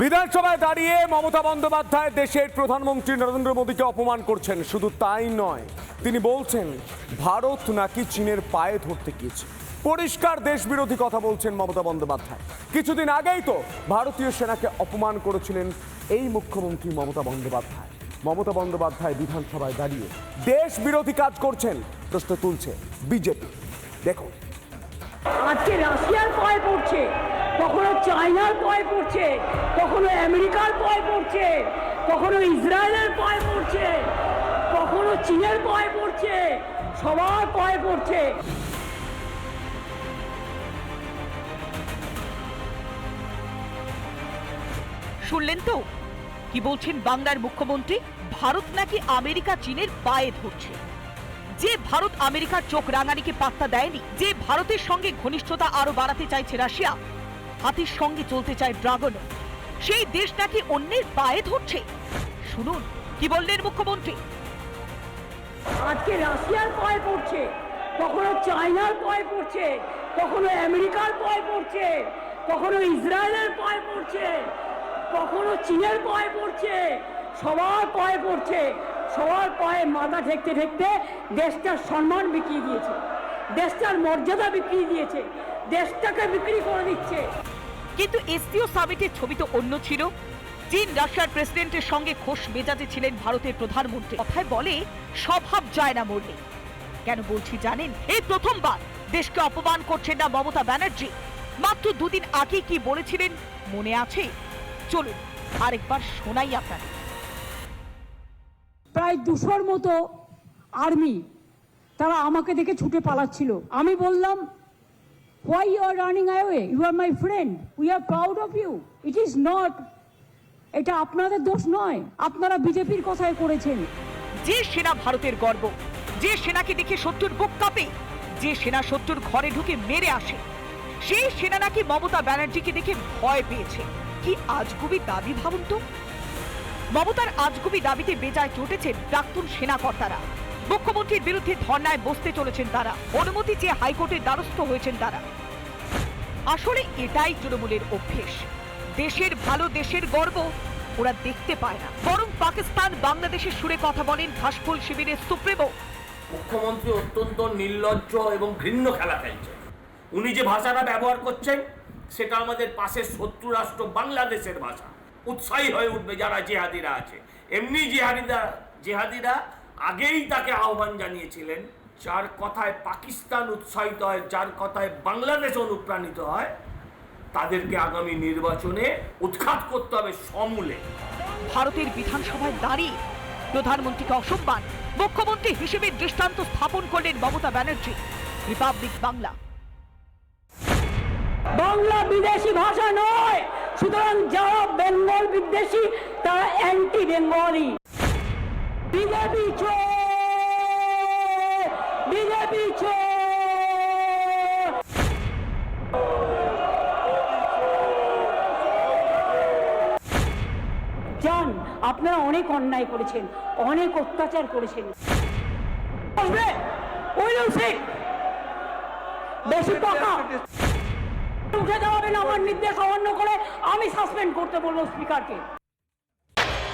বিধানসভায় দাঁড়িয়ে মমতা বন্দ্যোপাধ্যায় দেশের প্রধানমন্ত্রী নরেন্দ্র মোদীকে অপমান করছেন। শুধু তাই নয়, তিনি বলছেন, ভারত নাকি চীনের পায়ে ধরতে গিয়েছে। পরিষ্কার দেশ বিরোধী কথা বলছেন মমতা বন্দ্যোপাধ্যায়। কিছুদিন আগেই তো ভারতীয় সেনাকে অপমান করেছিলেন এই মুখ্যমন্ত্রী মমতা বন্দ্যোপাধ্যায়। মমতা বন্দ্যোপাধ্যায় বিধানসভায় দাঁড়িয়ে দেশ বিরোধী কাজ করছেন, প্রশ্ন তুলছে বিজেপি। দেখুন। আজকে রাশিয়ার পায়ে পড়ছে। কখনো চায়নার পায়ে পড়ছে, কখনো আমেরিকার পায়ে পড়ছে, কখনো ইসরায়েলের পায়ে পড়ছে, কখনো চীনের পায়ে পড়ছে, সবার পায়ে পড়ছে। শুনলেন তো? কি বলছেন বাংলার মুখ্যমন্ত্রী? ভারত নাকি আমেরিকা চীনের পায়ে ধরছে? যে ভারত আমেরিকার চোখ রাঙানিকে পাত্তা দেয়নি, যে ভারতের সঙ্গে ঘনিষ্ঠতা আরও বাড়াতে চাইছে রাশিয়া হাতির সঙ্গে চলতে চায় ড্রাগনও সেই দেশ নাকি অন্যের পায়ে ধরছে। শুনুন, কি বললেন মুখ্যমন্ত্রী? আজকে রাশিয়ার পায়ে পড়ছে, কখনো চায়নার পায়ে পড়ছে, কখনো আমেরিকার পায়ে পড়ছে, কখনো ইসরায়েলের পায়ে পড়ছে, কখনো চীনের পায়ে পড়ছে, সবার পায়ে পড়ছে, সবার পায়ে মাথা ঠেকতে ঠেকতে দেশটার সম্মান বিক্রি দিয়েছে, দেশটার মর্যাদা বিক্রি দিয়েছে দেশটাকে বিক্রি করে দিচ্ছে। কিন্তু এসসিও সামিটের ছবি তো অন্য ছিল। চীন রাশিয়ার প্রেসিডেন্টের সঙ্গে খোশ মেজাজে ছিলেন ভারতের প্রধানমন্ত্রী। কথায় বলে স্বভাব যায় না মরলে। কেন বলছি জানেন? এই প্রথমবার দেশকে অপমান করছেন না মমতা ব্যানার্জি। মাত্র দুদিন আগে কি বলেছিলেন মনে আছে? চলুন আরেকবার শোনাই আপনাদের। প্রায় দুশোর মতো আর্মি তারা আমাকে দেখে ছুটে পালাচ্ছিল। আমি বললাম why you are running away you are my friend we are proud of you it is not এটা আপনাদের দোষ নয়। আপনারা বিজেপির কথায় করেছেন। যে সেনা ভারতের গর্ব, যে সেনাকে দেখে শত্রুর বুক কাঁপে, যে সেনা শত্রুর ঘরে ঢুকে মেরে আসে, সেই সেনা নাকি মমতা ব্যানার্জিকে দেখে ভয় পেয়েছে। কি আজগুবি দাবি ভাবুন তো? মমতার আজগুবি দাবিতে বেজায় চটেছেন প্রাক্তন সেনা কর্তারা মুখ্যমন্ত্রীর বিরুদ্ধে ধর্নায় বসতে চলেছেন তারা। অনুমতি চেয়ে হাইকোর্টের দ্বারস্থ হয়েছেন তারা। আসলে এটাই তৃণমূলের অভ্যেস। দেশের ভালো, দেশের গর্ব ওরা দেখতে পায় না। বরং পাকিস্তান বাংলাদেশের সুরে কথা বলেন ঘাসফুল শিবিরের সুপ্রিমো। মুখ্যমন্ত্রী অত্যন্ত নির্লজ্জ এবং ঘৃণ্য খেলা খেলছেন। উনি যে ভাষাটা ব্যবহার করছেন, সেটা আমাদের পাশের শত্রু রাষ্ট্র বাংলাদেশের ভাষা। উৎসাহী হয়ে উঠবে যারা জেহাদিরা আছে। এমনি জেহাদিরা জেহাদিরা আগেই তাকে আহ্বান জানিয়েছিলেন যার কথায় পাকিস্তান উৎসাহিত হয় যার কথায় বাংলাদেশ অনুপ্রাণিত হয় তাদেরকে আগামী নির্বাচনে উৎখাত করতে হবে সমূলে। ভারতের বিধানসভায় দাঁড়িয়ে প্রধানমন্ত্রীকে অসম্মান মুখ্যমন্ত্রী হিসেবে দৃষ্টান্ত স্থাপন করলেন মমতা ব্যানার্জি। রিপাবলিক বাংলা। বাংলা বিদেশি ভাষা নয় সুতরাং যারা বেঙ্গল বিদ্বেষী তারা অ্যান্টি বেঙ্গলি বিজেপি বিজেপি যান আপনারা অনেক অন্যায় করেছেন, অনেক অত্যাচার করেছেন। বেশি টাকা। উঠে যাওয়াবেন আমার নির্দেশ অমান্য করে, আমি সাসপেন্ড করতে বলব স্পিকারকে